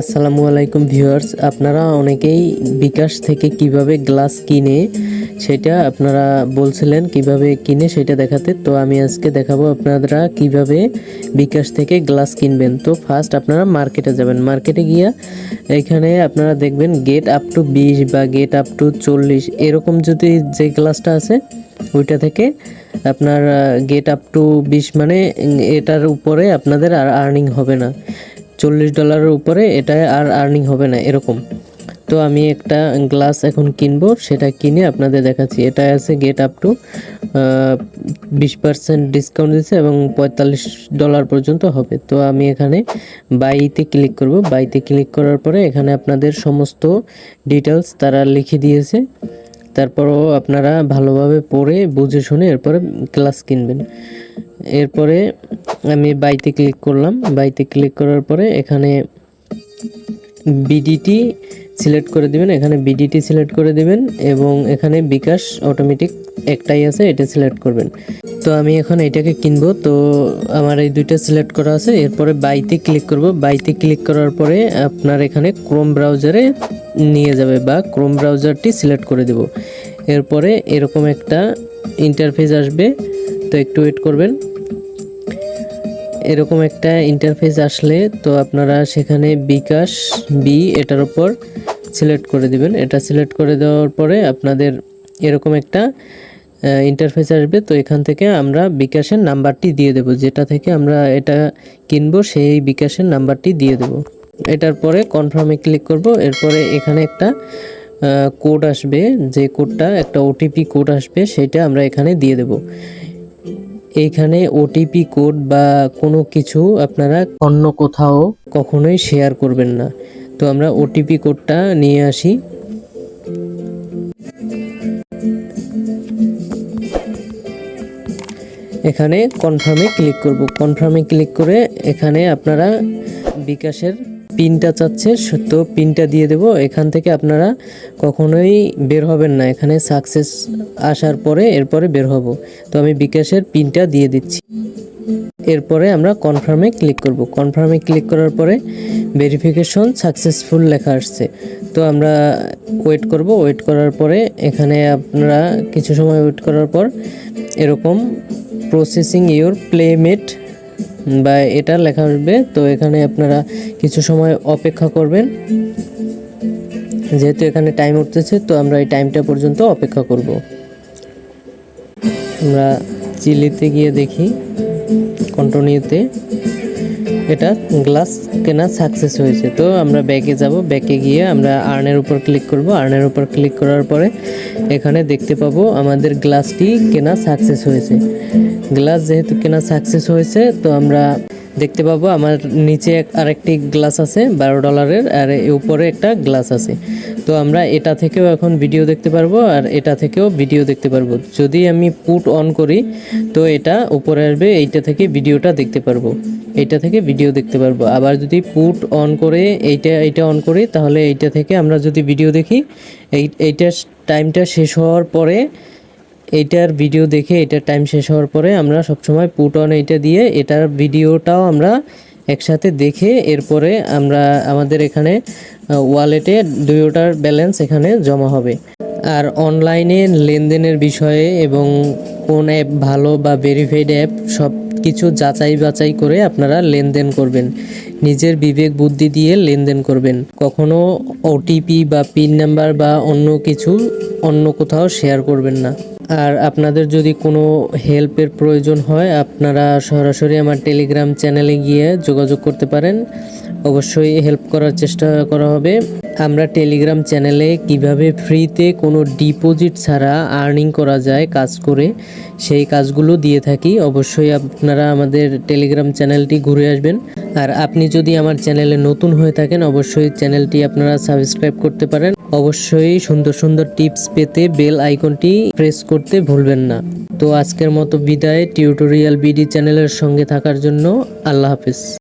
আসসালামু আলাইকুম ভিউয়ার্স, আপনারা অনেকেই বিকাশ থেকে কীভাবে গ্লাস কিনে সেটা আপনারা বলছিলেন, কীভাবে কিনে সেটা দেখাতে। তো আমি আজকে দেখাবো আপনারা কীভাবে বিকাশ থেকে গ্লাস কিনবেন। তো ফার্স্ট আপনারা মার্কেটে যাবেন। মার্কেটে গিয়া এখানে আপনারা দেখবেন গেট আপ টু বিশ বা গেট আপ টু চল্লিশ, এরকম যদি যে গ্লাসটা আছে, ওইটা থেকে আপনার গেট আপ টু বিশ মানে এটার উপরে আপনাদের আর আর্নিং হবে না। চল্লিশ ডলারের উপরে এটা আর আর্নিং হবে না, এরকম। তো আমি একটা গ্লাস এখন কিনবো, সেটা কিনে আপনাদের দেখাচ্ছি। এটা আছে গেট আপ টু বিশ পার্সেন্ট ডিসকাউন্ট দিচ্ছে এবং পঁয়তাল্লিশ ডলার পর্যন্ত হবে। তো আমি এখানে বাইতে ক্লিক করব। বাইতে ক্লিক করার পরে এখানে আপনাদের সমস্ত ডিটেলস তারা লিখে দিয়েছে। তারপরও আপনারা ভালোভাবে পড়ে, বুঝে শুনে এরপরে ক্লাস কিনবেন। এরপরে আমি বাইতে ক্লিক করলাম। বাইতে ক্লিক করার পরে এখানে বিডিটি সিলেক্ট করে দিবেন। এখানে বিডিটি সিলেক্ট করে দিবেন এবং এখানে বিকাশ অটোমেটিক একটাই আছে, এটা সিলেক্ট করবেন। তো আমি এখন এটাকে কিনবো। তো আমার এই দুইটা সিলেক্ট করা আছে। এরপরে বাইতে ক্লিক করব। বাইতে ক্লিক করার পরে আপনার এখানে ক্রোম ব্রাউজারে নিয়ে যাবে বা ক্রোম ব্রাউজারটি সিলেক্ট করে দেব। এরপরে এরকম একটা ইন্টারফেস আসবে। তো একটু ওয়েট করবেন। এরকম একটা ইন্টারফেস আসলে তো আপনারা সেখানে বিকাশ বি এটার উপর সিলেক্ট করে দিবেন। এটা সিলেক্ট করে দেওয়ার পরে আপনাদের এরকম একটা ইন্টারফেস আসবে। তো এখান থেকে আমরা বিকাশের নাম্বারটি দিয়ে দেব। যেটা থেকে আমরা এটা কিনবো, সেই বিকাশের নাম্বারটি দিয়ে দেব। এটার পরে কনফার্মে ক্লিক করব। এরপরে এখানে একটা কোড আসবে। যে কোডটা একটা ওটিপি কোড আসবে, সেটা আমরা এখানে দিয়ে দেব। এইখানে ওটিপি কোড বা কোনো কিছু আপনারা অন্য কোথাও কখনোই শেয়ার করবেন না। তো আমরা ওটিপি কোডটা নিয়ে আসি। এখানে কনফার্মে ক্লিক করব। কনফার্মে ক্লিক করে এখানে আপনারা বিকাশের পিনটা চাচ্ছে, তো পিনটা দিয়ে দেব। এখান থেকে আপনারা কখনোই বের হবেন না। এখানে সাকসেস আসার পরে এরপরে বের হব। তো আমি বিকাশের পিনটা দিয়ে দিচ্ছি। এরপরে আমরা কনফার্মে ক্লিক করব। কনফার্মে ক্লিক করার পরে ভেরিফিকেশন সাকসেসফুল লেখা আসছে। তো আমরা ওয়েট করব। ওয়েট করার পরে এখানে আপনারা কিছু সময় ওয়েট করার পর এরকম প্রসেসিং ইওর প্লেমেট বা এটা লেখা আসবে। তো এখানে আপনারা কিছু সময় অপেক্ষা করবেন। যেহেতু এখানে টাইম উঠতেছে, তো আমরা এই টাইমটা পর্যন্ত অপেক্ষা করব। আমরা চিলিতে গিয়ে দেখি। কন্টিনিউতে এটা গ্লাস কেনা সাকসেস হয়েছে। তো আমরা ব্যাকে যাব। ব্যাকে গিয়ে আমরা আর্নের উপর ক্লিক করব। আর্নের উপর ক্লিক করার পরে এখানে দেখতে পাবো আমাদের গ্লাসটি কেনা সাকসেস হয়েছে। গ্লাস যেহেতু কেনা সাকসেস হয়েছে, তো আমরা দেখতে পাবো, আমার নিচে আরেকটি গ্লাস আছে, বারো ডলারের, আর উপরে একটা গ্লাস আছে। তো আমরা এটা থেকেও এখন ভিডিও দেখতে পারব, আর এটা থেকেও ভিডিও দেখতে পারব। যদি আমি পুট অন করি, তো এটা উপরে আসবে, এইটা থেকে ভিডিওটা দেখতে পারব। এইটা থেকে ভিডিও দেখতে পারব। আবার যদি পুট অন করে, এইটা এইটা অন করি, তাহলে এইটা থেকে আমরা যদি ভিডিও দেখি, এই এইটার টাইমটা শেষ হওয়ার পরে এইটার ভিডিও দেখে এটার টাইম শেষ হওয়ার পরে আমরা সবসময় পুট অন এইটা দিয়ে এটার ভিডিওটাও আমরা একসাথে দেখে এরপরে আমরা আমাদের এখানে ওয়ালেটে দুইটার ব্যালেন্স এখানে জমা হবে। আর অনলাইনে লেনদেনের বিষয়ে এবং কোন অ্যাপ ভালো বা ভেরিফাইড অ্যাপ সব কিছু যাচাই বাছাই করে আপনারা লেনদেন করবেন। নিজের বিবেক বুদ্ধি দিয়ে লেনদেন করবেন। কখনো ওটিপি বা পিন নাম্বার বা অন্য কিছু অন্য কোথাও শেয়ার করবেন না। আর আপনাদের যদি কোনো হেল্পের প্রয়োজন হয়, আপনারা সরাসরি আমার টেলিগ্রাম চ্যানেলে গিয়ে যোগাযোগ করতে পারেন। অবশ্যই হেল্প করার চেষ্টা করা হবে। আমরা টেলিগ্রাম চ্যানেলে কীভাবে ফ্রিতে কোনো ডিপোজিট ছাড়া আর্নিং করা যায়, কাজ করে সেই কাজগুলো দিয়ে থাকি। অবশ্যই আপনারা আমাদের টেলিগ্রাম চ্যানেলটি ঘুরে আসবেন। আর আপনি যদি আমার চ্যানেলে নতুন হয়ে থাকেন, অবশ্যই চ্যানেলটি আপনারা সাবস্ক্রাইব করতে পারেন। অবশ্যই সুন্দর সুন্দর টিপস পেতে বেল আইকনটি প্রেস করতে ভুলবেন না। তো আজকের মতো বিদায়। টিউটোরিয়াল বিডি চ্যানেলের সঙ্গে থাকার জন্য আল্লাহ হাফিজ।